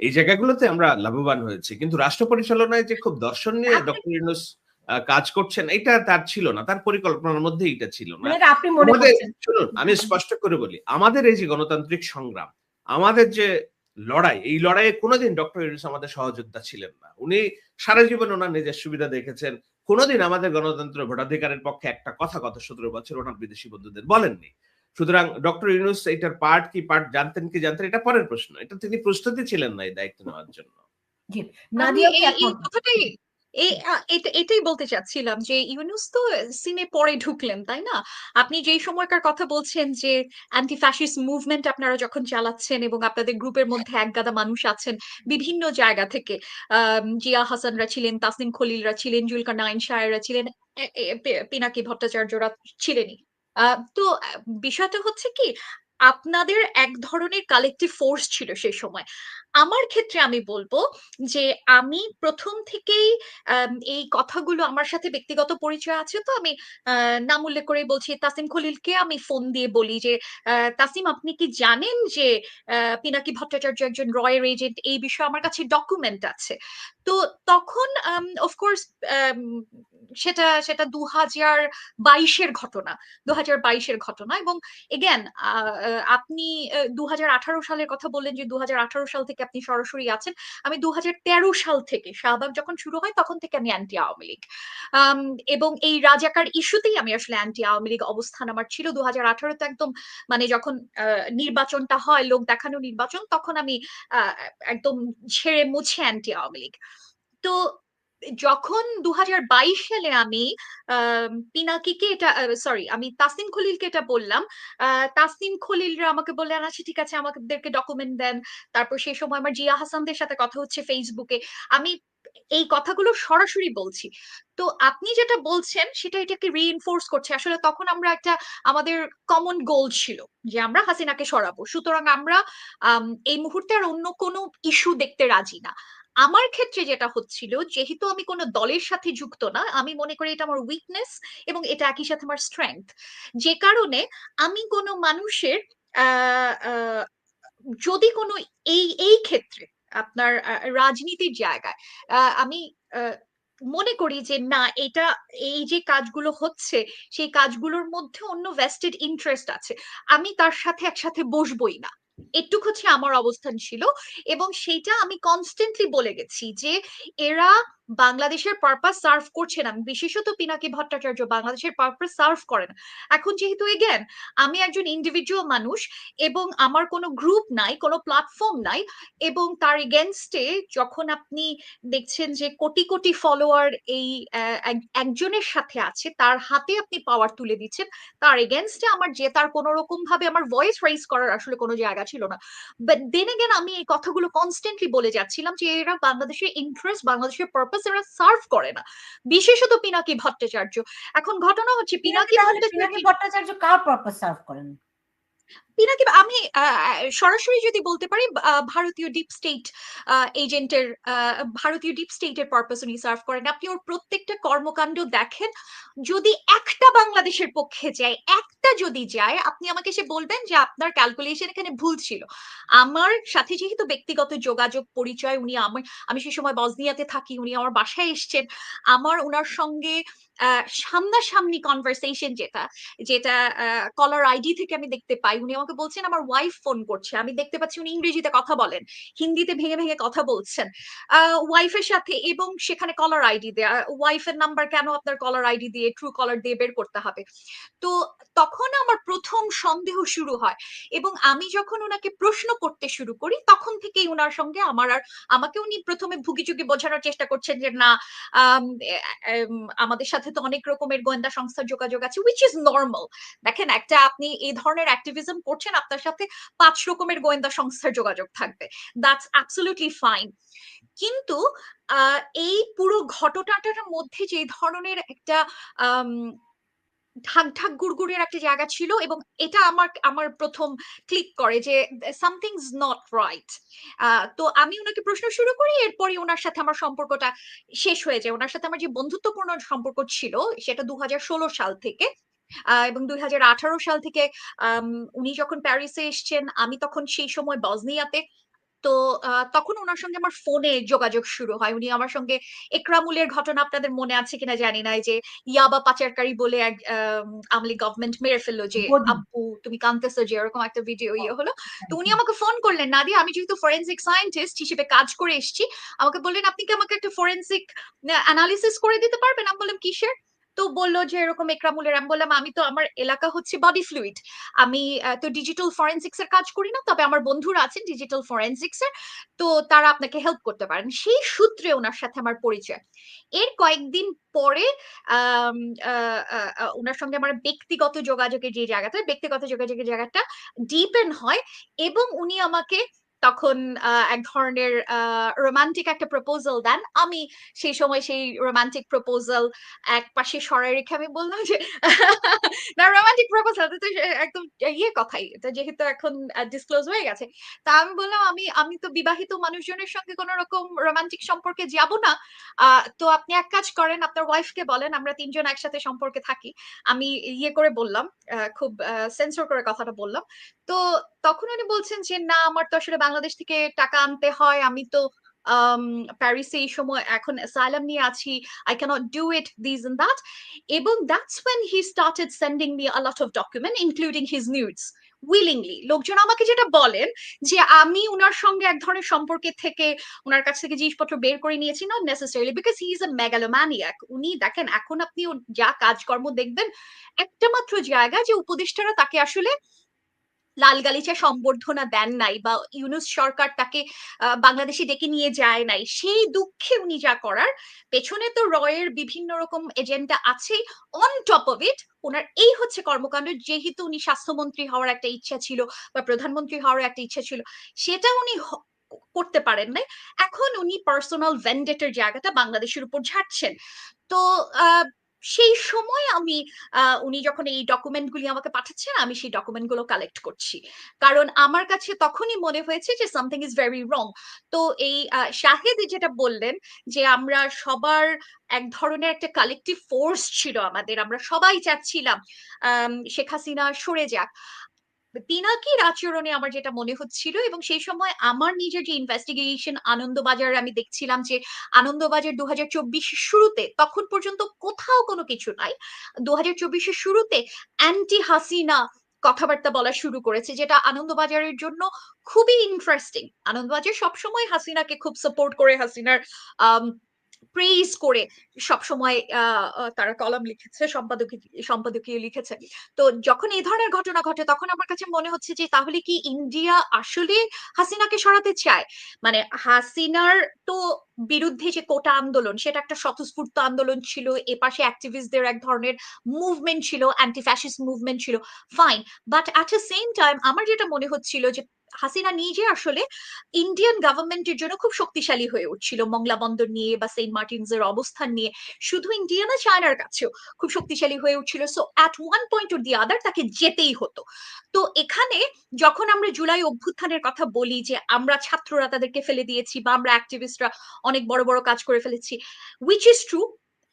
এই জায়গাগুলোতে আমরা লাভবান হয়েছি। কিন্তু রাষ্ট্র পরিচালনায় যে খুব দর্শন নিয়ে ডক্টর ইউনুস কাজ করছেন এটা তার ছিল না। তার পরিকল্পনার মধ্যে এটা ছিল না। মানে শুনুন আমি স্পষ্ট করে বলি আমাদের এই যে গণতান্ত্রিক সংগ্রাম আমাদের যে লড়াই এই লড়াইয়ে কোনোদিন ডক্টর ইউনুস আমাদের সহযোদ্ধা ছিলেন না। উনি সারা জীবন ওনার নিজের সুবিধা দেখেছেন। কোনোদিন আমাদের গণতন্ত্র ভোটাধিকারের পক্ষে একটা কথা গত সতেরো বছর ওনার বিদেশি বন্ধুদের বলেননি। সুতরাং ডক্টর ইউনুস এটার পার্ট কি পার্ট জানতেন কি জানতেন এটা পরের প্রশ্ন। এটা তিনি প্রস্তুতি ছিলেন না এই দায়িত্ব নেওয়ার জন্য। এটাই বলতে চাচ্ছিলাম যে ইউনুস তো সিনে পরে ঢুকলেন তাই না? আপনি যেই সময়কার কথা বলছেন যে অ্যান্টি ফ্যাসিস্ট মুভমেন্ট আপনারা যখন চালাচ্ছেন এবং আপনাদের গ্রুপের মধ্যে একগাদা মানুষ আছেন বিভিন্ন জায়গা থেকে জিয়া হাসানরা ছিলেন তাসনিম খলিলরা ছিলেন জুলকার নাইন শায়রা ছিলেন পিনাকি ভট্টাচার্যরা ছিলেনই। তো বিষয়টা হচ্ছে কি, আপনাদের এক ধরনের কালেকটিভ ফোর্স ছিল সেই সময়। আমার ক্ষেত্রে আমি বলব যে, আমি প্রথম থেকেই এই কথাগুলো আমার সাথে ব্যক্তিগত পরিচয় আছে তো আমি নাম উল্লেখ করে বলছি, তাসিম খলিলকে আমি ফোন দিয়ে বলি যে তাসিম আপনি কি জানেন যে পিনাকি ভট্টাচার্য একজন রয়ের এজেন্ট এই বিষয়ে আমার কাছে ডকুমেন্ট আছে। তো তখন অফকোর্স সেটা সেটা দু হাজার বাইশের ঘটনা দু হাজার বাইশের ঘটনা এবং এগেন আপনি দু হাজার আঠারো সালের কথা বললেন যে দু হাজার আঠারো সাল থেকে আপনি সরাসরি আছেন, আমি দু হাজার তেরো সাল থেকে শাহবাগ যখন শুরু হয় তখন থেকে আমি অ্যান্টি আওয়ামী লীগ। এবং এই রাজাকার ইস্যুতেই আমি আসলে অ্যান্টি আওয়ামী লীগ অবস্থান আমার ছিল। দু হাজার আঠারোতে একদম মানে যখন নির্বাচনটা হয়, লোক দেখানো নির্বাচন, তখন আমি একদম ছেড়ে মুছে অ্যান্টি আওয়ামী লীগ। তো যখন দু হাজার বাইশ সালে আমি পিনাকিকে এটা সরি আমি তাসনিম খলিলকে এটা বললাম তাসনিম খলিলরা আমাকে বললেন আচ্ছা ঠিক আছে আমাদেরকে ডকুমেন্ট দেন। তারপর সেই সময় আমার জিয়া হাসানদের সাথে কথা হচ্ছে ফেসবুকে আমি এই কথাগুলো সরাসরি বলছি। তো আপনি যেটা বলছেন সেটা এটাকে রিইনফোর্স করছে। আসলে তখন আমরা একটা আমাদের কমন গোল ছিল যে আমরা হাসিনাকে সরাবো। সুতরাং আমরা আম, এই মুহূর্তে আর অন্য কোনো ইস্যু দেখতে রাজি না। আমার ক্ষেত্রে যেটা হচ্ছিল, যেহেতু আমি কোনো দলের সাথে যুক্ত না, আমি মনে করি এটা আমার উইকনেস এবং এটা একই সাথে আমার স্ট্রেংথ যে কারণে আমি কোনো মানুষের যদি কোনো এই এই ক্ষেত্রে আপনার রাজনীতির জায়গায় আমি মনে করি যে না, এটা এই যে কাজগুলো হচ্ছে, সেই কাজগুলোর মধ্যে অন্য ভেস্টেড ইন্টারেস্ট আছে। আমি তার সাথে একসাথে বসবই না। এটুক হচ্ছে আমার অবস্থান ছিল এবং সেইটা আমি কনস্ট্যান্টলি বলে গেছি যে এরা বাংলাদেশের পারপাস সার্ভ করছে না। বিশেষত পিনাকি ভট্টাচার্য বাংলাদেশের পারপাস সার্ভ করেন এখন যেহেতু এগেন আমি একজন ইন্ডিভিজুয়াল মানুষ এবং আমার কোনো গ্রুপ নাই, কোনো প্ল্যাটফর্ম নাই এবং তার এগেনস্টে যখন আপনি দেখছেন যে কোটি কোটি ফলোয়ার এই একজনের সাথে আছে, তার হাতে আপনি পাওয়ার তুলে দিচ্ছেন, তার এগেনস্টে আমার যে, তার কোনো রকম ভাবে আমার ভয়েস রাইজ করার আসলে কোনো জায়গা ছিল না। বাট দেন এগেন আমি এই কথাগুলো কনস্ট্যান্টলি বলে যাচ্ছিলাম যে এরা বাংলাদেশের ইন্টারেস্ট বাংলাদেশের পারপাস এরা সার্ভ করে না। বিশেষত পিনাকি ভট্টাচার্য। এখন ঘটনা হচ্ছে পিনাকি ভট্টাচার্য কার পারপাস সার্ভ করেন? পিনাকি আমি সরাসরি যদি বলতে পারি ভারতীয় ডিপ স্টেট এজেন্টের ভারতীয় ডিপ স্টেটের পারপাস উনি সার্ভ করেন। আপনি ওর প্রত্যেকটা কর্মকাণ্ড দেখেন, যদি একটা বাংলাদেশের পক্ষে যায়, একটা যদি যায়, আপনি আমাকে সে বলবেন যে আপনার ক্যালকুলেশন এখানে ভুল ছিল। আমার সাথে যেহেতু ব্যক্তিগত যোগাযোগ, পরিচয়, উনি আমার আমি সে সময় বজনিয়াতে থাকি, উনি আমার বাসায় এসছেন। আমার ওনার সঙ্গে সামনাসামনি কনভারসেশন যেটা যেটা কলার আইডি থেকে আমি দেখতে পাই, উনি আমাকে বলছেন আমার ওয়াইফ ফোন করছে। আমি দেখতে পাচ্ছি উনি ইংরেজিতে কথা বলেন হিন্দিতে ভেঙে ভেঙে কথা বলছেন। ওয়াইফের সাথে এবং সেখানে কলার আইডি দেয়া ওয়াইফের নাম্বার কেন আপনার কলার আইডি দিয়ে ট্রু কলার দিয়ে বের করতে হবে? তো তখন আমার প্রথম সন্দেহ শুরু হয় এবং আমি যখন ওনাকে প্রশ্ন করতে শুরু করি তখন থেকেই ওনার সঙ্গে আমার আর আমাকে উনি প্রথমে ভুগিচুকি বোঝানোর চেষ্টা করছেন যে না আম, আমাদের সাথে তো অনেক রকমের গোয়েন্দা সংস্থার যোগাযোগ আছে উইচ ইজ নর্মাল দেখেন একটা আপনি এই ধরনের অ্যাক্টিভিজম করছেন, আপনার সাথে পাঁচ রকমের গোয়েন্দা সংস্থার যোগাযোগ থাকবে। দ্যাটস অ্যাবসলিউটলি ফাইন কিন্তু এই পুরো ঘটনাটার মধ্যে যে ধরনের একটা ঢাক ঢাক গুড়গুড়ের একটা জায়গা ছিল এবং এটা আমার আমার প্রথম ক্লিক করে যে সামথিং ইজ নট রাইট তো আমি ওনাকে প্রশ্ন শুরু করি এরপরে ওনার সাথে আমার সম্পর্কটা শেষ হয়ে যায়। ওনার সাথে আমার যে বন্ধুত্বপূর্ণ সম্পর্ক ছিল, সেটা দু হাজার ষোলো সাল থেকে। এবং দুই হাজার আঠারো সাল থেকে উনি যখন প্যারিসে এসছেন আমি তখন সেই সময় বজনিয়াতে তো তখন ওনার সঙ্গে আমার ফোনে যোগাযোগ শুরু হয়। উনি আমার সঙ্গে একরামুলের ঘটনা আপনাদের মনে আছে কিনা জানি না যে ইয়াবা পাচারকারী বলে এক আমলি গভর্নমেন্ট মেরে ফেলল যে। আব্বু তুমি কানতেছো যে এরকম একটা ভিডিও ইয়ে হলো। তো উনি আমাকে ফোন করলেন না দিয়ে আমি যেহেতু ফরেন্সিক সায়েন্টিস্ট হিসেবে কাজ করে এসেছি আমাকে বললেন আপনি কি আমাকে একটা ফরেন্সিক অ্যানালিসিস করে দিতে পারবেন? আমি বললাম কিসের? তো বলল যে এরকম একরামুলের আমি বললাম, আমি তো আমার এলাকা হচ্ছে বডি ফ্লুইড আমি তো ডিজিটাল ফরেন্সিক্স এর কাজ করি না, তবে আমার বন্ধুরা আছেন ডিজিটাল ফরেন্সিক্স এর, তো তারা আপনাকে হেল্প করতে পারেন। সেই সূত্রে ওনার সাথে আমার পরিচয়। এর কয়েকদিন পরে ওনার সঙ্গে আমার ব্যক্তিগত যোগাযোগের যে জায়গাটা, ব্যক্তিগত যোগাযোগের জায়গাটা ডিপেন হয় এবং উনি আমাকে তখন এক ধরনের রোমান্টিক একটা প্রপোজাল দেন। আমি সেই সময় সেই রোমান্টিক প্রপোজাল এক পাশে সরাই রেখে আমি বললাম যে, না রোমান্টিক প্রপোজাল তো একদম ইয়ে কথাই। যেহেতু এখন ডিসক্লোজ হয়ে গেছে। তা আমি বললাম, আমি আমি তো বিবাহিত মানুষজনের সঙ্গে কোনো রকম রোমান্টিক সম্পর্কে যাব না। তো আপনি এক কাজ করেন, আপনার ওয়াইফকে বলেন, আমরা তিনজন একসাথে সম্পর্কে থাকি। আমি ইয়ে করে বললাম খুব সেন্সর করে কথাটা বললাম। তো তখন উনি বলছেন যে, না, আমার তো আসলে বাংলাদেশ থেকে টাকা আনতে হয়। আমি তো প্যারিসে এই সময় এখন অ্যাসাইলাম নিয়ে আছি। I can't do it this and that এবং that's when he started sending me a lot of document including his nudes willingly লোকজন আমাকে যেটা বলেন যে, আমি উনার সঙ্গে এক ধরনের সম্পর্কে থেকে উনার কাছ থেকে জিনিসপত্র বের করে নিয়েছি not necessarily because he is a megalomaniac উনি দেখেন, এখন আপনি যা কাজকর্ম দেখবেন, একটা মাত্র জায়গা যে, উপদেষ্টারা তাকে আসলে লাল গালিচা সম্বর্ধনা দেন নাই বা ইউনুস সরকার তাকে বাংলাদেশে ডেকে নিয়ে যায় নাই সেই দুঃখে উনি যা করার পেছনে তো রয়ের বিভিন্ন রকম এজেন্ডা আছেই অন টপ অফ ইট ওনার এই হচ্ছে কর্মকাণ্ড যেহেতু উনি স্বাস্থ্যমন্ত্রী হওয়ার একটা ইচ্ছা ছিল বা প্রধানমন্ত্রী হওয়ার একটা ইচ্ছা ছিল সেটা উনি করতে পারেন নাই এখন উনি পার্সোনাল ভেন্ডেটের জায়গাটা বাংলাদেশের উপর ঝাড়ছেন। তো আহ, সেই সময় আমি উনি যখন এই ডকুমেন্ট গুলি আমাকে পাঠাচ্ছেন, আমি সেই ডকুমেন্টগুলো কালেক্ট করছি। কারণ আমার কাছে তখনই মনে হয়েছে যে সামথিং ইজ ভেরি রং তো এই শাহেদ যেটা বললেন যে আমরা সবার এক ধরনের একটা কালেকটিভ ফোর্স ছিল আমাদের, আমরা সবাই চাচ্ছিলাম শেখ হাসিনা সরে যাক। পিনাকির আচরণে আমার যেটা মনে হচ্ছিল এবং সেই সময় আমার নিজের যে ইনভেস্টিগেশন আনন্দবাজার আমি দেখছিলাম যে আনন্দবাজার দু হাজার শুরুতে তখন পর্যন্ত কোথাও কোনো কিছু নাই। দু হাজার শুরুতে অ্যান্টি হাসিনা কথাবার্তা বলা শুরু করেছে যেটা আনন্দবাজারের জন্য খুবই ইন্টারেস্টিং আনন্দবাজার সবসময় হাসিনাকে খুব সাপোর্ট করে হাসিনার আম, প্রেইজ করে সবসময় আহ, আহ, তারা কলাম লিখেছে সম্পাদকীয় সম্পাদকীয় লিখেছে। তো যখন এই ধরনের ঘটনা ঘটে তখন আমার কাছে মনে হচ্ছে যে তাহলে কি ইন্ডিয়া আসলে হাসিনাকে সরাতে চায়? মানে হাসিনার তো বিরুদ্ধে যে কোটা আন্দোলন সেটা একটা স্বতঃস্ফূর্ত আন্দোলন ছিল এ পাশে অ্যাক্টিভিস্টদের এক ধরনের মুভমেন্ট ছিল অ্যান্টি ফ্যাসিস্ট মুভমেন্ট ছিল fine but at the same time আমার যেটা মনে হচ্ছিল যে হাসিনা নিজে আসলে ইন্ডিয়ান গভর্নমেন্টের জন্য খুব শক্তিশালী হয়ে উঠছিল মংলা বন্দর নিয়ে বা সেন্ট মার্টিনস এর অবস্থান নিয়ে। শুধু ইন্ডিয়া না চায়নার কাছেও খুব শক্তিশালী হয়ে উঠছিল। So at one point or the other তাকে যেতেই হতো। তো এখানে যখন আমরা জুলাই অভ্যুত্থানের কথা বলি যে আমরা ছাত্ররা তাদেরকে ফেলে দিয়েছি বা আমরা অ্যাক্টিভিস্টরা অনেক বড় বড় কাজ করে ফেলেছি উইচ ইজ ট্রু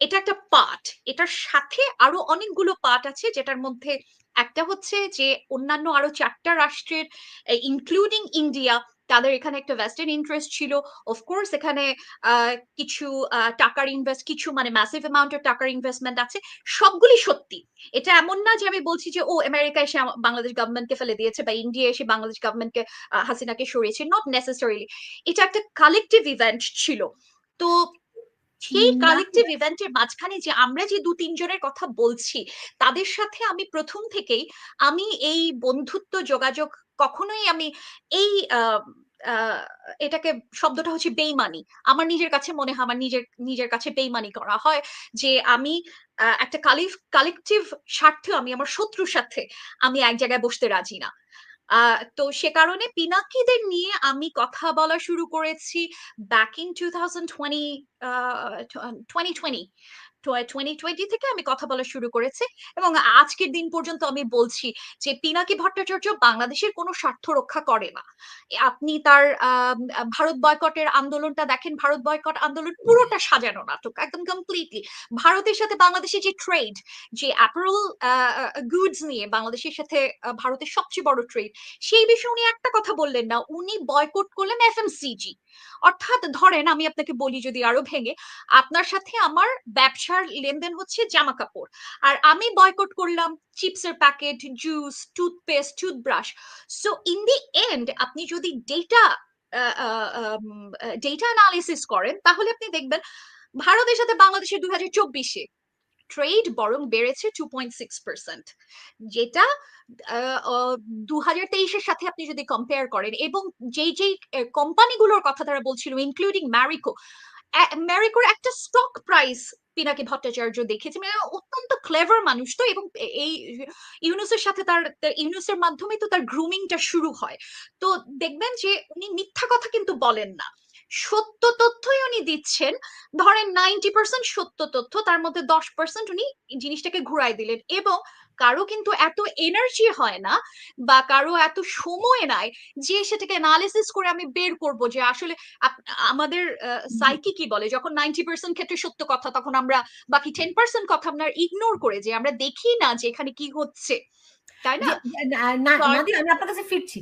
এটা একটা পার্ট এটার সাথে আরও অনেকগুলো পার্ট আছে যেটার মধ্যে একটা হচ্ছে যে অন্যান্য আরও চারটা রাষ্ট্রের ইনক্লুডিং ইন্ডিয়া তাদের এখানে একটা ওয়েস্টার্ন ইন্টারেস্ট ছিল। অফকোর্স এখানে কিছু টাকার ইনভেস্ট কিছু মানে ম্যাসিভ অ্যামাউন্টের টাকার ইনভেস্টমেন্ট আছে। সবগুলি সত্যি। এটা এমন না যে আমি বলছি যে, ও আমেরিকা এসে বাংলাদেশ গভর্নমেন্টকে ফেলে দিয়েছে বা ইন্ডিয়া এসে বাংলাদেশ গভর্নমেন্টকে হাসিনাকে সরিয়েছে। নট নেসেসারিলি এটা একটা কালেকটিভ ইভেন্ট ছিল। তো সেই। কালেকটিভ ইভেন্টের মাঝখানে যে আমরা যে দু তিনজনের কথা বলছি তাদের সাথে আমি প্রথম থেকেই আমি এই বন্ধুত্ব যোগাযোগ কখনোই আমি এই এটাকে শব্দটা হচ্ছে বেইমানি আমার নিজের কাছে মনে হয় আমার নিজের নিজের কাছে বেইমানি করা হয় যে আমি আহ, একটা কালেকটিভ স্বার্থে আমি আমার শত্রুর সাথে আমি এক জায়গায় বসতে রাজি না তো সে কারণে পিনাকিদের নিয়ে আমি কথা বলা শুরু করেছি back in two thousand twenty twenty twenty twenty থেকে আমি কথা বলা শুরু করেছি এবং আজকের দিন পর্যন্ত আমি বলছি যে পিনাকি ভট্টাচার্য বাংলাদেশের কোনো স্বার্থ রক্ষা করে না। আপনি তার ভারত বয়কটের আন্দোলনটা দেখেন, ভারত বয়কট আন্দোলন পুরোটা সাজানো নাটক, একদম কমপ্লিটলি ভারতের সাথে বাংলাদেশের যে ট্রেড যে অ্যাপারেল গুডস নিয়ে বাংলাদেশের সাথে ভারতের সবচেয়ে বড় ট্রেড সেই বিষয়ে উনি একটা কথা বললেন না, উনি বয়কট করলেন এফএমসিজি অর্থাৎ ধরেন আমি আপনাকে বলি যদি আরও ভেঙে, আপনার সাথে আমার ব্যবসার লেনদেন হচ্ছে জামা কাপড় আর আমি বয়কট করলাম চিপসের packet juice toothpaste toothbrush so in the end আপনি যদি ডেটা ডেটা অ্যানালিসিস করেন, তাহলে আপনি দেখবেন ভারতের সাথে বাংলাদেশের দুই হাজার চব্বিশে ট্রেড বরং বেড়েছে টু পয়েন্ট সিক্স পার্সেন্ট যেটা দু হাজার তেইশের সাথে আপনি যদি কম্পেয়ার করেন, এবং যেই যেই কোম্পানিগুলোর কথা তারা বলছিল ইনক্লুডিং ম্যারিকো ম্যারিকোর একটা স্টক প্রাইস পিনাকি ভট্টাচার্য দেখেছি। মানে অত্যন্ত ক্লেভার মানুষ তো এবং এই ইউনুসের সাথে তার ইউনুসের মাধ্যমে তো তার গ্রুমিংটা শুরু হয়। তো দেখবেন যে উনি মিথ্যা কথা কিন্তু বলেন না। সত্য তথ্যই উনি দিচ্ছেন। ধরেন নাইনটি পার্সেন্ট সত্য তথ্য তার মধ্যে দশ পার্সেন্ট উনি জিনিসটাকে ঘুরাই দিলেন এবং কারও কিন্তু এত এনার্জি হয় না বা কারও এত সময় নাই যে সেটাকে অ্যানালিসিস করে আমি বের করব যে আসলে আমাদের সাইকি কি বলে? যখন নাইনটি পার্সেন্ট ক্ষেত্রে সত্য কথা তখন আমরা বাকি টেন পার্সেন্ট কথা আপনার ইগনোর করে যে আমরা দেখি না যে এখানে কি হচ্ছে। তাই না আমি আপনার কাছে ফিরছি।